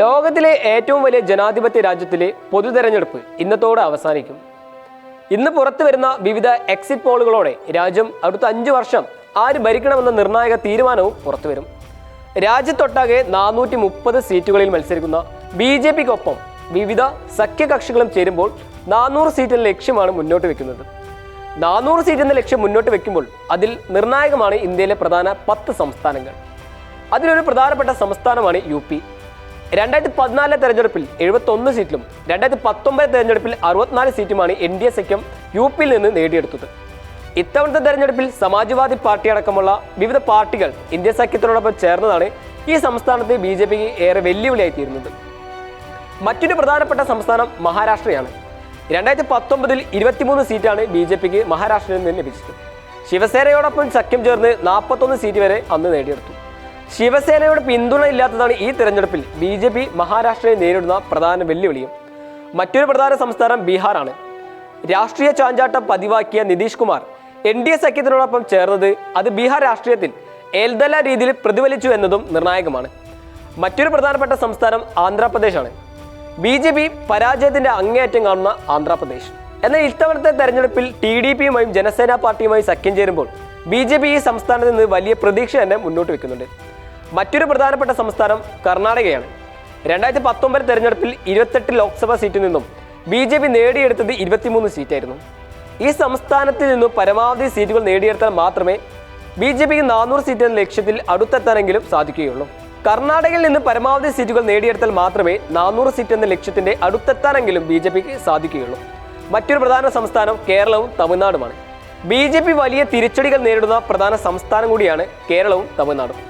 ലോകത്തിലെ ഏറ്റവും വലിയ ജനാധിപത്യ രാജ്യത്തിലെ പൊതു തെരഞ്ഞെടുപ്പ് ഇന്നത്തോടെ അവസാനിക്കും. ഇന്ന് പുറത്തു വരുന്ന വിവിധ എക്സിറ്റ് പോളുകളോടെ രാജ്യം അടുത്ത അഞ്ചു വർഷം ആര് ഭരിക്കണമെന്ന നിർണായക തീരുമാനവും പുറത്തു വരും. രാജ്യത്തൊട്ടാകെ നാനൂറ്റി മുപ്പത് സീറ്റുകളിൽ മത്സരിക്കുന്ന ബി ജെ പിക്കൊപ്പം വിവിധ സഖ്യകക്ഷികളും ചേരുമ്പോൾ നാനൂറ് സീറ്റിന്റെ ലക്ഷ്യമാണ് മുന്നോട്ട് വെക്കുന്നത്. നാനൂറ് സീറ്റ് എന്ന ലക്ഷ്യം മുന്നോട്ട് വെക്കുമ്പോൾ അതിൽ നിർണായകമാണ് ഇന്ത്യയിലെ പ്രധാന പത്ത് സംസ്ഥാനങ്ങൾ. അതിലൊരു പ്രധാനപ്പെട്ട സംസ്ഥാനമാണ് യു പി. രണ്ടായിരത്തി പതിനാലിലെ തെരഞ്ഞെടുപ്പിൽ എഴുപത്തൊന്ന് സീറ്റിലും രണ്ടായിരത്തി പത്തൊമ്പത് തെരഞ്ഞെടുപ്പിൽ അറുപത്തിനാല് സീറ്റുമാണ് എൻ ഡി എ സഖ്യം യു പിയിൽ നിന്ന് നേടിയെടുത്തത്. ഇത്തവണത്തെ തെരഞ്ഞെടുപ്പിൽ സമാജ്വാദി പാർട്ടി അടക്കമുള്ള വിവിധ പാർട്ടികൾ ഇന്ത്യ സഖ്യത്തിനോടൊപ്പം ചേർന്നതാണ് ഈ സംസ്ഥാനത്തെ ബി ജെ പിക്ക് ഏറെ വെല്ലുവിളിയായി തീരുന്നത്. മറ്റൊരു പ്രധാനപ്പെട്ട സംസ്ഥാനം മഹാരാഷ്ട്രയാണ്. രണ്ടായിരത്തി പത്തൊമ്പതിൽ ഇരുപത്തിമൂന്ന് സീറ്റാണ് ബി ജെ പിക്ക് മഹാരാഷ്ട്രയിൽ നിന്ന് ലഭിച്ചത്. ശിവസേനയോടൊപ്പം സഖ്യം ചേർന്ന് നാൽപ്പത്തൊന്ന് സീറ്റ് വരെ അന്ന് നേടിയെടുത്തു. ശിവസേനയുടെ പിന്തുണ ഇല്ലാത്തതാണ് ഈ തെരഞ്ഞെടുപ്പിൽ ബി ജെ പി മഹാരാഷ്ട്രയെ നേരിടുന്ന പ്രധാന വെല്ലുവിളിയും. മറ്റൊരു പ്രധാന സംസ്ഥാനം ബീഹാറാണ്. രാഷ്ട്രീയ ചാഞ്ചാട്ടം പതിവാക്കിയ Nitish Kumar N D A സഖ്യത്തിനോടൊപ്പം ചേർന്നത് അത് ബീഹാർ രാഷ്ട്രീയത്തിൽ ഏൽതല രീതിയിൽ പ്രതിഫലിച്ചു എന്നതും നിർണായകമാണ്. മറ്റൊരു പ്രധാനപ്പെട്ട സംസ്ഥാനം ആന്ധ്രാപ്രദേശാണ്. ബി ജെ പി പരാജയത്തിന്റെ അങ്ങേയറ്റം കാണുന്ന ആന്ധ്രാപ്രദേശ്. എന്നാൽ ഇത്തവണത്തെ തെരഞ്ഞെടുപ്പിൽ ടി ഡി പിയുമായും ജനസേന പാർട്ടിയുമായി സഖ്യം ചേരുമ്പോൾ ബി ജെ പി ഈ സംസ്ഥാനത്ത് നിന്ന് വലിയ പ്രതീക്ഷ തന്നെ മുന്നോട്ട് വെക്കുന്നുണ്ട്. മറ്റൊരു പ്രധാനപ്പെട്ട സംസ്ഥാനം കർണാടകയാണ്. രണ്ടായിരത്തി പത്തൊമ്പത് തെരഞ്ഞെടുപ്പിൽ ഇരുപത്തെട്ട് ലോക്സഭാ സീറ്റിൽ നിന്നും ബി ജെ പി നേടിയെടുത്തത് ഇരുപത്തിമൂന്ന് സീറ്റായിരുന്നു. ഈ സംസ്ഥാനത്തിൽ നിന്നും പരമാവധി സീറ്റുകൾ നേടിയെടുത്താൽ മാത്രമേ ബി ജെ പിക്ക് നാനൂറ് സീറ്റ് എന്ന ലക്ഷ്യത്തിൽ അടുത്തെത്താനെങ്കിലും സാധിക്കുകയുള്ളൂ. കർണാടകയിൽ നിന്ന് പരമാവധി സീറ്റുകൾ നേടിയെടുത്താൽ മാത്രമേ നാനൂറ് സീറ്റ് എന്ന ലക്ഷ്യത്തിന്റെ അടുത്തെത്താനെങ്കിലും ബി ജെ പിക്ക് സാധിക്കുകയുള്ളൂ. മറ്റൊരു പ്രധാന സംസ്ഥാനം കേരളവും തമിഴ്നാടുമാണ്. ബി ജെ പി വലിയ തിരിച്ചടികൾ നേരിടുന്ന പ്രധാന സംസ്ഥാനം കൂടിയാണ് കേരളവും തമിഴ്നാടും.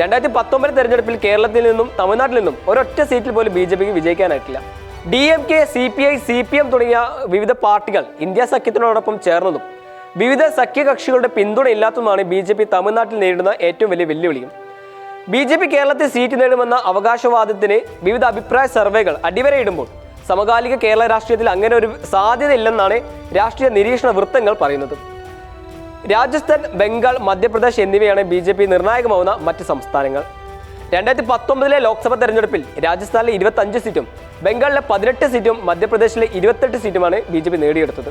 രണ്ടായിരത്തി പത്തൊമ്പത് തെരഞ്ഞെടുപ്പിൽ കേരളത്തിൽ നിന്നും തമിഴ്നാട്ടിൽ നിന്നും ഒരൊറ്റ സീറ്റിൽ പോലും ബി ജെ പിക്ക് വിജയിക്കാനായിട്ടില്ല. D M K C P I C P M തുടങ്ങിയ വിവിധ പാർട്ടികൾ ഇന്ത്യ സഖ്യത്തിനോടൊപ്പം ചേർന്നതും വിവിധ സഖ്യകക്ഷികളുടെ പിന്തുണ ഇല്ലാത്തതുമാണ് ബി ജെ പി തമിഴ്നാട്ടിൽ നേരിടുന്ന ഏറ്റവും വലിയ വെല്ലുവിളിയും. ബി ജെ പി കേരളത്തിൽ സീറ്റ് നേടുമെന്ന അവകാശവാദത്തിന് വിവിധ അഭിപ്രായ സർവേകൾ അടിവരയിടുമ്പോൾ സമകാലിക കേരള രാഷ്ട്രീയത്തിൽ അങ്ങനെ ഒരു സാധ്യതയില്ലെന്നാണ് രാഷ്ട്രീയ നിരീക്ഷണ വൃത്തങ്ങൾ പറയുന്നത്. രാജസ്ഥാൻ ബംഗാൾ മധ്യപ്രദേശ് എന്നിവയാണ് ബി ജെ പി നിർണായകമാവുന്ന മറ്റ് സംസ്ഥാനങ്ങൾ. രണ്ടായിരത്തി പത്തൊമ്പതിലെ ലോക്സഭാ തെരഞ്ഞെടുപ്പിൽ രാജസ്ഥാനിലെ ഇരുപത്തഞ്ച് സീറ്റും ബംഗാളിലെ പതിനെട്ട് സീറ്റും മധ്യപ്രദേശിലെ ഇരുപത്തെട്ട് സീറ്റുമാണ് ബി ജെ പി നേടിയെടുത്തത്.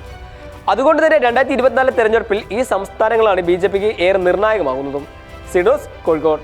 അതുകൊണ്ട് തന്നെ രണ്ടായിരത്തി ഇരുപത്തിനാല് തെരഞ്ഞെടുപ്പിൽ ഈ സംസ്ഥാനങ്ങളാണ് ബി ജെ പിക്ക് ഏറെ നിർണായകമാകുന്നതും സിഡോസ് കോഴിക്കോട്.